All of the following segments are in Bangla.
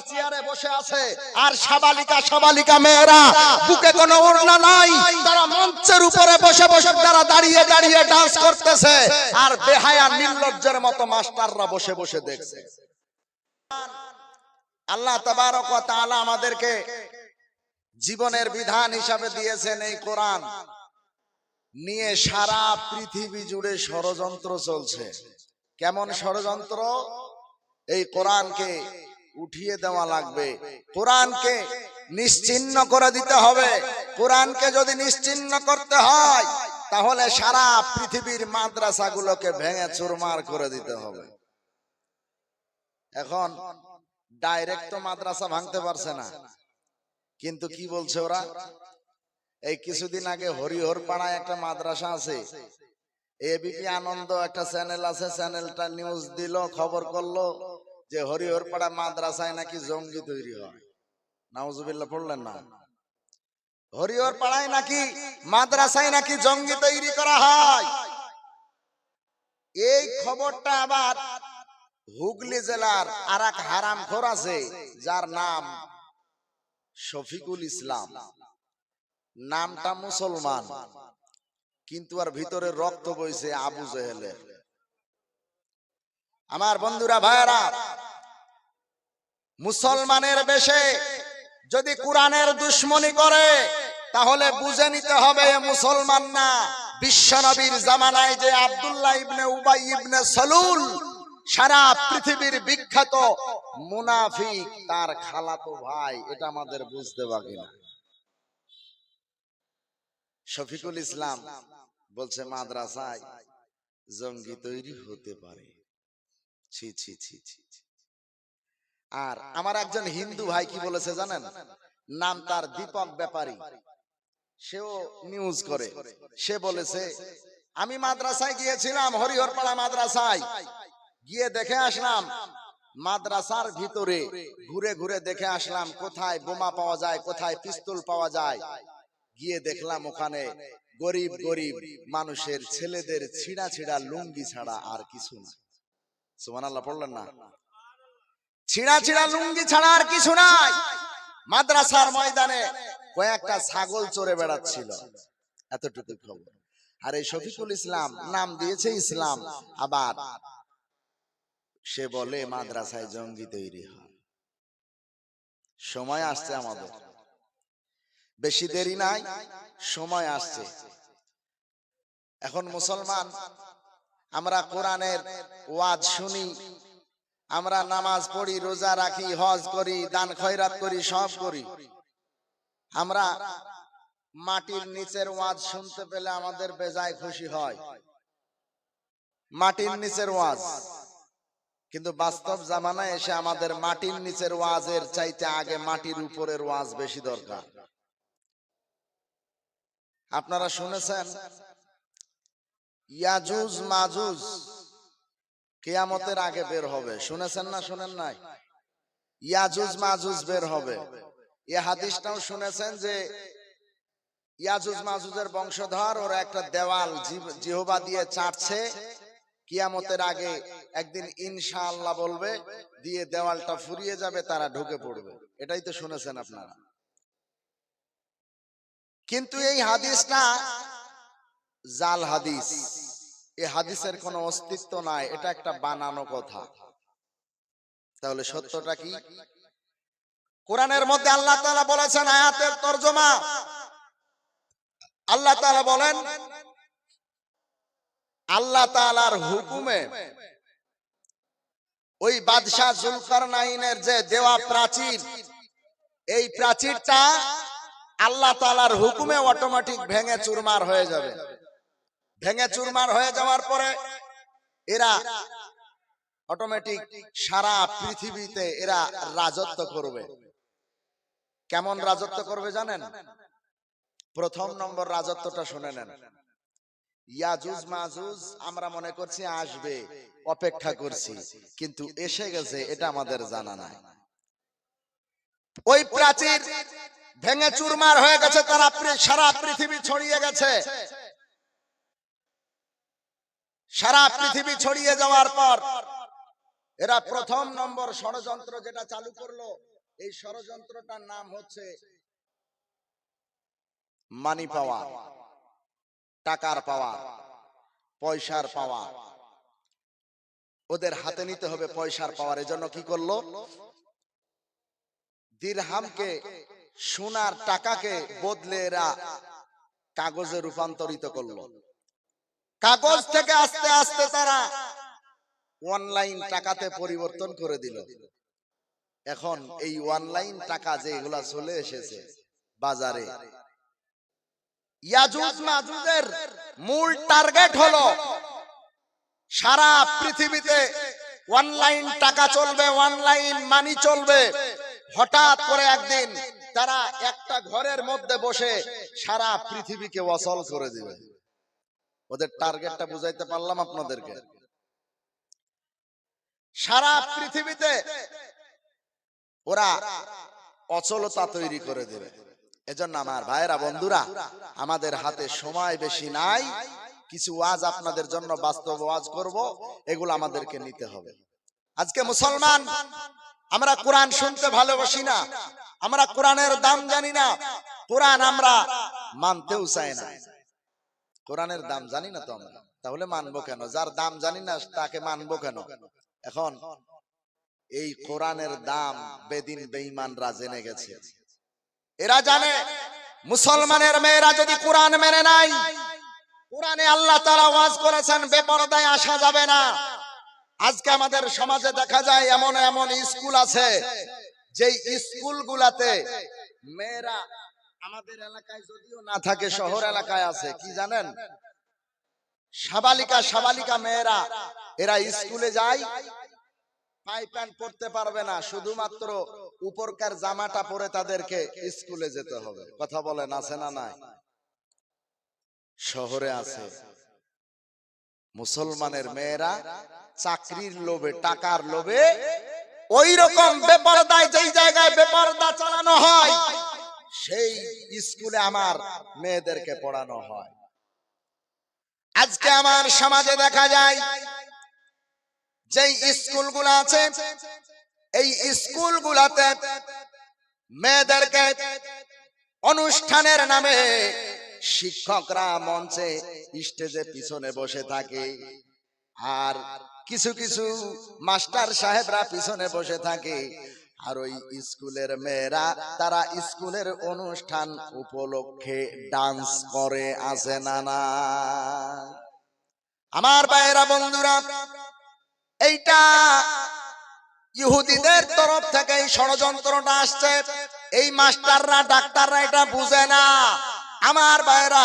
চেয়ারে বসে আছে। আর সাবালিকা সাবালিকা মেয়েরা, বুকে কোনো ওড়না নাই। তারা মঞ্চের উপরে বসে বসে তারা দাঁড়িয়ে দাঁড়িয়ে ডান্স করতেছে। আর বেহায়া নির্লজ্জের মতো মাস্টাররা বসে বসে দেখছে। আল্লাহ তাবারক ওয়া তাআলা আমাদেরকে জীবনের বিধান হিসাবে দিয়েছেন এই কোরআন। নিয়ে সারা পৃথিবী জুড়ে ষড়যন্ত্র চলছে। কেমন ষড়যন্ত্র? এই কোরআনকে উঠিয়ে দেওয়া লাগবে। কোরআনকে নিশ্চিহ্ন করে দিতে হবে। কোরআনকে যদি নিশ্চিহ্ন করতে হয় তাহলে সারা পৃথিবীর মাদ্রাসাগুলোকে ভেঙে চুরমার করে দিতে হবে। এখন ডাইরেক্ট তো মাদ্রাসা ভাঙতে পারছে না। কিন্তু কি বলছে ওরা? এই কিছুদিন আগে হরিহর পাড়ায় একটা মাদ্রাসা আছে। এবিপি আনন্দ একটা চ্যানেল আছে চ্যানেলটা নিউজ দিল খবর করল। যে হরিহর পাড়া মাদ্রাসায় নাকি জঙ্গি তৈরি হয়। নাউজুবিল্লাহ, পড়লেন না? হরিহর পাড়ায় নাকি মাদ্রাসায় নাকি জঙ্গি তৈরি করা হয়? এই খবরটা আবার হুগলি জেলার আর এক হারাম খোর আছে, যার নাম শফিকুল ইসলাম। নামটা মুসলমান, কিন্তু আর ভিতরে রক্ত বইছে আবু জেহেলের। আমার বন্ধুরা ভাইরা মুসলমানের বেশে যদি কোরআনের দুশ্মনী করে, তাহলে বুঝে নিতে হবে মুসলমান না। বিশ্বনবীর জামানায় যে আব্দুল্লাহ ইবনে উবাই ইবনে সলুল সারা পৃথিবীর বিখ্যাত মুনাফিক, তার খালাতো ভাই, এটা আমাদের বুঝতে বাকি না। শফিকুল ইসলাম বলছে, মাদ্রাসায় জঙ্গি তৈরি হতে পারে। ছি ছি ছি ছি। আর আমার একজন হিন্দু ভাই কি বলেছে জানেন? নাম তার দীপক ব্যাপারী। সেও নিউজ করে। সে বলেছে আমি মাদ্রাসায় গিয়েছিলাম হরিহরপাড়া মাদ্রাসায়। গিয়ে দেখে আসলাম মাদ্রাসার ভিতরে। ঘুরে ঘুরে দেখে আসলাম কোথায় বোমা পাওয়া যায় কোথায় পিস্তল পাওয়া যায়। গিয়ে দেখলাম ওখানে গরিব গরিব মানুষের ছেলেদের ছিঁড়া ছিঁড়া লুঙ্গি ছাড়া আর কিছু না। সুমান আল্লাহ পড়লেন না। ছিঁড়া ছিঁড়া লুঙ্গি ছাড়া আর কিছু নাই। মাদ্রাসার ময়দানে কয়েকটা ছাগল চড়ে বেড়াচ্ছিল। এতটুকু খবর। আর এই শফিকুল ইসলাম নাম দিয়েছে ইসলাম আবার সে বলে মাদ্রাসায় জঙ্গি তৈরি হয়। সময় আসছে আমাদের। বেশি দেরি নাই সময় আসছে। এখন মুসলমান আমরা কোরআনের ওয়াজ শুনি, আমরা নামাজ পড়ি, রোজা রাখি, হজ করি, দান খয়রাত করি, সব করি। আমরা মাটির নিচের ওয়াজ শুনতে পেলে আমাদের বেজায় খুশি হয়। মাটির নিচের ওয়াজ। কিন্তু বাস্তব জামানায় এসে আমাদের মাটির নিচের ওয়াজের চাইতে আগে মাটির উপরের ওয়াজ বেশি দরকার। আপনারা শুনেছেন ইয়াজুজ মাজুজ। কেয়ামতের আগে বের হবে। শুনেছেন না, শুনেন নাই? ইয়াজুজ মাজুজ বের হবে। এ হাদিসটাও শুনেছেন যে ইয়াজুজ মাজুজের বংশধর, ওরা একটা দেওয়াল জিহবা দিয়ে চাটছে। কিয়ামতের আগে একদিন ইনশাআল্লাহ বলবে, দিয়ে দেওয়ালটা ফুরিয়ে যাবে, তারা ঢুকে পড়বে। এটাই তো শুনেছেন আপনারা। কিন্তু এই হাদিসটা জাল হাদিস। এই হাদিসের কোনো অস্তিত্ব নাই, এটা একটা বানানো কথা। তাহলে সত্যটা কি? কোরআনের মধ্যে আল্লাহ তাআলা বলেছেন আয়াতের তরজমা। আল্লাহ তাআলা বলেন, আল্লাহ তাআলার হুকুমে ওই বাদশাহ জুলকারনাইনের যে দেওয়া প্রাচীর, এই প্রাচীরটা আল্লাহ তাআলার হুকুমে অটোমেটিক ভেঙে চুরমার হয়ে যাবে। ভেঙে চুরমার হয়ে যাওয়ার পরে এরা অটোমেটিক সারা পৃথিবীতে এরা রাজত্ব করবে। কেমন রাজত্ব করবে জানেন? প্রথম নম্বর রাজত্বটা শুনে নেন। ইয়াজুজ মাজুজ, আমরা মনে করছি আসবে, অপেক্ষা করছি, কিন্তু এসে গেছে, এটা আমাদের জানা নাই। ওই প্রাচীর ভেঙে চুরমার হয়ে গেছে, তারা সারা পৃথিবী ছড়িয়ে গেছে। সারা পৃথিবী ছড়িয়ে যাওয়ার পর এরা প্রথম নম্বর ষড়যন্ত্র যেটা চালু করল, এই ষড়যন্ত্রটার নাম হচ্ছে মানি পাওয়া টাকার পাওয়া পয়সার পাওয়া ওদের হাতে নিতে হবে পয়সার পাওয়ার এজন্য কি করল? দিরহামকে, সোনার টাকাকে বদলে এরা কাগজে রূপান্তরিত করল। কাগজ থেকে আস্তে আস্তে তারা অনলাইন টাকাতে পরিবর্তন করে দিল। এখন এই অনলাইন টাকা যেগুলা চলে এসেছে বাজারে। ইয়াজুজ মাজুজের মূল টার্গেট হলো সারা পৃথিবীতে অনলাইন টাকা চলবে অনলাইন মানি চলবে। হঠাৎ করে একদিন তারা একটা ঘরের মধ্যে বসে সারা পৃথিবীকে অচল করে দিবে। ওদের টার্গেটটা বুঝাইতে পারলাম আপনাদেরকে। সারা পৃথিবীতে ওরা অচলতা তৈরি করে দেবে। এজন্য আমার ভাইয়েরা বন্ধুরা আমাদের হাতে সময় বেশি নাই। কিছু ওয়াজ আপনাদের জন্য বাস্তব ওয়াজ করব এগুলো আমাদেরকে নিতে হবে। আজকে মুসলমান আমরা কোরআন শুনতে ভালোবাসি না আমরা কোরআনের দাম জানি না কোরআন আমরা মানতেও চাই না। কোরআনের দাম জানি না তো আমরা। তাহলে মানবো কেন? যার দাম জানি না তাকে মানবো কেন? এখন এই কোরআনের দাম বেদিন বেঈমানরা জেনে গেছে। এরা জানে মুসলমানের মেয়েরা যদি কোরআন মেনে নাই কোরআনে আল্লাহ তারা ওয়াজ করেছেন বেপরদায় আসা যাবে না। আজকে আমাদের সমাজে দেখা যায় এমন এমন স্কুল আছে যেই স্কুলগুলাতে মেয়েরা আমাদের এলাকায় যদিও না থাকে শহর এলাকায় আছে কি জানেন? সাবালিকা সাবালিকা মেয়েরা এরা স্কুলে যায় পাই প্যান্ট পরতে পারবে না শুধুমাত্র উপরকার জামাটা পরে তাদেরকে স্কুলে যেতে হবে কথা বলেন আছে না নাই? শহরে আছে। মুসলমানের মেয়েরা চাকরির লোভে টাকার লোভে ওই রকম বেপরদায় যেই জায়গায় বেপরদা চালানো হয়। সেই স্কুলে আমার মেয়েদেরকে পড়ানো হয়। আজকে আমার সমাজে দেখা যায় যেই স্কুলগুলো আছে এই স্কুলগুলাতে মেয়েদেরকে অনুষ্ঠানের নামে শিক্ষকরা মঞ্চে স্টেজে পিছনে বসে থাকে। আর কিছু কিছু মাস্টার সাহেবরা পিছনে বসে থাকে। আর ওই স্কুলের মেয়েরা তারা স্কুলের অনুষ্ঠান উপলক্ষে ডান্স করে আছে না না আমার বাইরা বন্ধুরা এইটা ইহুদিদের তরফ থেকে এই ষড়যন্ত্রটা আসছে। এই মাস্টাররা ডাক্তাররা এটা বুঝে না। আমার ভাইরা,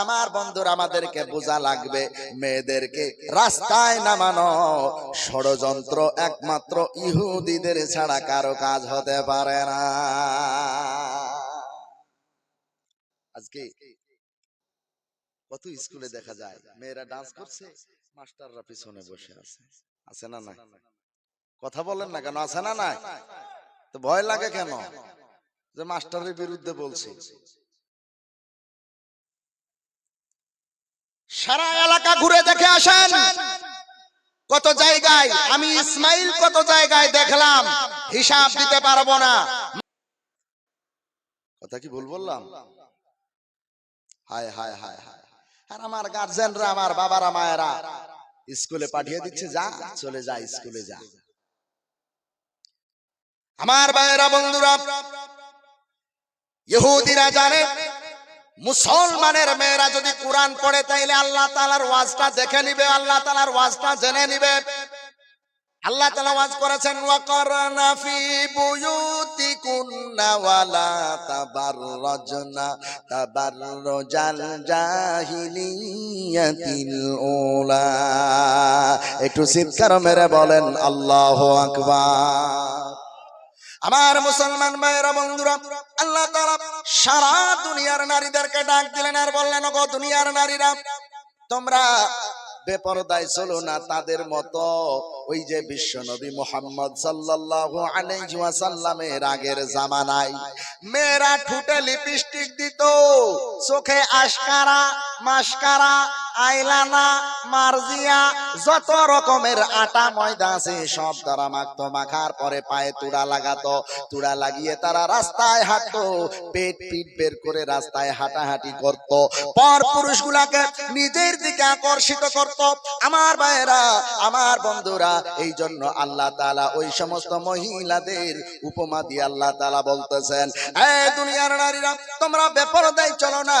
আমার বন্ধুরা আমাদেরকে বোঝা লাগবে, মেয়েদেরকে রাস্তায় নামানো ষড়যন্ত্র একমাত্র ইহুদিদের ছাড়া কারও কাজ হতে পারে না। আজকে কত স্কুলে দেখা যায়, মেয়েরা ডান্স করছে, মাস্টাররা পিছনে বসে আছে। আছে না না কথা বলেন না কেন? আছে না নাই? তো ভয় লাগে কেন? যে মাস্টারের বিরুদ্ধে বলছি। সারা এলাকা ঘুরে দেখে আসেন। কত জায়গায়, আমি ইসমাইল কত জায়গায় দেখলাম, হিসাব দিতে পারব না। কথা কি ভুল বললাম? হায় হায় হায় হায় আর আমার গার্জেনরা, আমার বাবারা, মায়েরা, স্কুলে পাঠিয়ে দিচ্ছে, যা, চলে যা, স্কুলে যা। আমার ভাইয়েরা, বন্ধুরা, ইহুদিরা জানে মুসলমানের মেয়েরা যদি কোরআন পড়ে, তাইলে আল্লাহ তালার ওয়াজটা দেখে নিবে, আল্লাহ তালার ওয়াজটা জেনে নিবে। আল্লাহ তালা ওয়াজ করেছেন, ওয়াকরনা ফি বুয়ুতিকুন্না ওয়ালা তাবাররাজনা, তাবাররুজাল জাহিলিয়াতিল উলা। একটু চিৎকার মেরে বলেন, আল্লাহু আকবার। আমার মুসলমান ভাইয়েরা, বন্ধুরা, আল্লাহ তাআলা সারা দুনিয়ার নারীদেরকে ডাক দিলেন আর বললেন গো দুনিয়ার নারীরা, তোমরা বেপরদায় চলো না, তাদের মতো ওই যে বিশ্ব নবী মোহাম্মদ সাল্লাল্লাহু আলাইহি ওয়াসাল্লামের আগের জামানায় মেয়েরা ঠুটে লিপস্টিক দিত, চোখে আশকারা মাসকারা আইলানা, মার্জিয়া, যত রকমের আটা ময়দা আছে, সব তারা মাখতো, মাখার পরে পায়ে তুড়া লাগাতো। তুড়া লাগিয়ে তারা রাস্তায় হাঁটতো, পেট পিট বের করে রাস্তায় হাঁটাহাঁটি করত। পর পুরুষগুলাকে নিজের দিকে আকর্ষিত করত। আমার ভাইয়েরা, আমার বন্ধুরা এই জন্য আল্লাহ তালা ওই সমস্ত মহিলাদের উপমা দিয়ে আল্লাহ তালা বলতেছেন দুনিয়ার নারীরা, তোমরা বেপরদাই চলো না।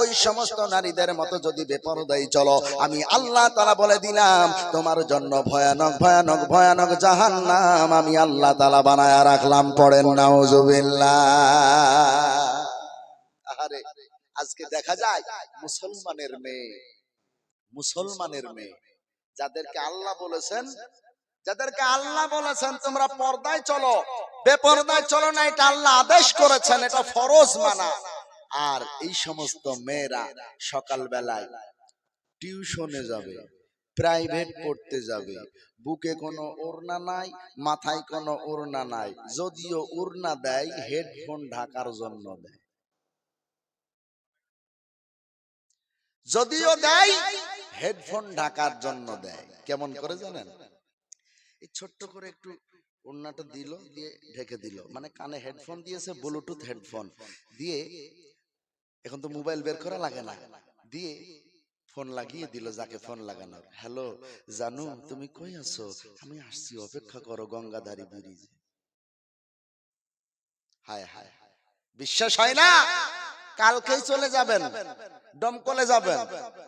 ওই সমস্ত নারীদের মতো যদি বেপরদাই চলো। আমি আল্লাহ তাআলা বলে দিলাম, তোমার জন্য ভয়ানক ভয়ানক ভয়ানক জাহান্নাম আমি আল্লাহ তাআলা বানায়া রাখলাম, পড়েন আজকে দেখা যায় মুসলমানের মেয়ে মুসলমানের মেয়ে, যাদেরকে আল্লাহ বলেছেন, যাদেরকে আল্লাহ বলেছেন, তোমরা পর্দায় চলো। বেপর্দায় চলো না, এটা আল্লাহ আদেশ করেছেন, এটা ফরজ মানা। আর এই সমস্ত মেয়েরা সকাল বেলায় টিউশনে যাবে প্রাইভেট পড়তে যাবে বুকে কোনো ওড়না নাই মাথায় কোনো ওড়না নাই যদিও ওড়না দেয় হেডফোন ঢাকার জন্য দেয়। যদিও দেয় হেডফোন ঢাকার জন্য দেয়। কেমন করে জানেন? এই ছোট্ট করে একটু ওড়নাটা দিল দিয়ে ঢেকে দিল। মানে কানে হেডফোন দিয়েছে ব্লুটুথ হেডফোন। দিয়ে এখন তো মোবাইল বের করা লাগে না। দিয়ে ফোন লাগিয়ে দিল যাকে ফোন লাগানোর। হ্যালো, জানু, তুমি কই আছো? আমি আসছি, অপেক্ষা করো গঙ্গাধারী ব্রিজে। হায় হায়। বিশ্বাস হয় না? কালকেই চলে যাবেন। দমকলে যাবেন।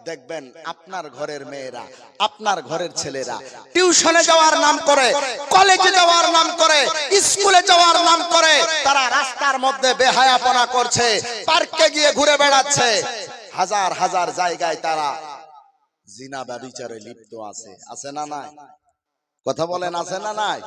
দেখবেন আপনার ঘরের মেয়েরা, আপনার ঘরের ছেলেরা টিউশনে যাওয়ার নাম করে, কলেজে যাওয়ার নাম করে, স্কুলে যাওয়ার নাম করে, তারা রাস্তার মধ্যে বেহায়াপনা করছে, পার্কে গিয়ে ঘুরে বেড়াচ্ছে হাজার হাজার জায়গায় তারা জিনা ব্যবিচারে লিপ্ত আছে। আছে না নাই? কথা বলেন, আছে না নাই?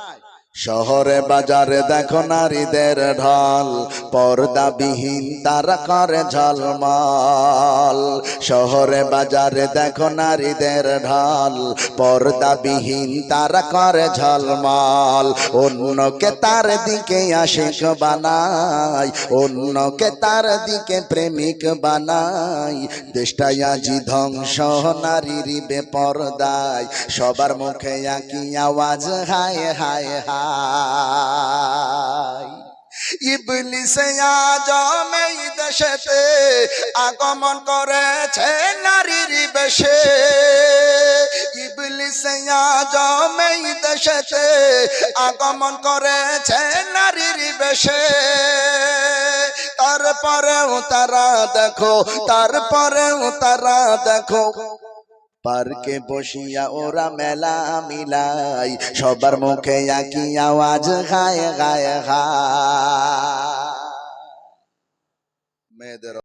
শহরে বাজারে দেখো নারীদের ঢল, পর্দাবিহীন তারা করে ঝলমল। শহরে বাজারে দেখো নারীদের ঢল, পর্দাবিহীন তারা করে ঝলমল। অন্যকে তার দিকে আশিক বানাই, অন্যকে তার দিকে প্রেমিক বানাই। দেশটাই আজি ধ্বংস, নারীর বেপরদায়। সবার মুখে একই আওয়াজ, হায় হায় হায়। ইবলিস আজম এই দেশেতে আগমন করেছে নারীর বেশে। ইবলিস আজম এই দেশেতে আগমন করেছে নারীর বেশে। তারপরেও তারা দেখো, তারপরেও তারা দেখো। পার্কে বসিয়া ওরা মেলা মিলাই সবার মুখে একই আওয়াজ গায়ে গায়ে গা মেয়েদের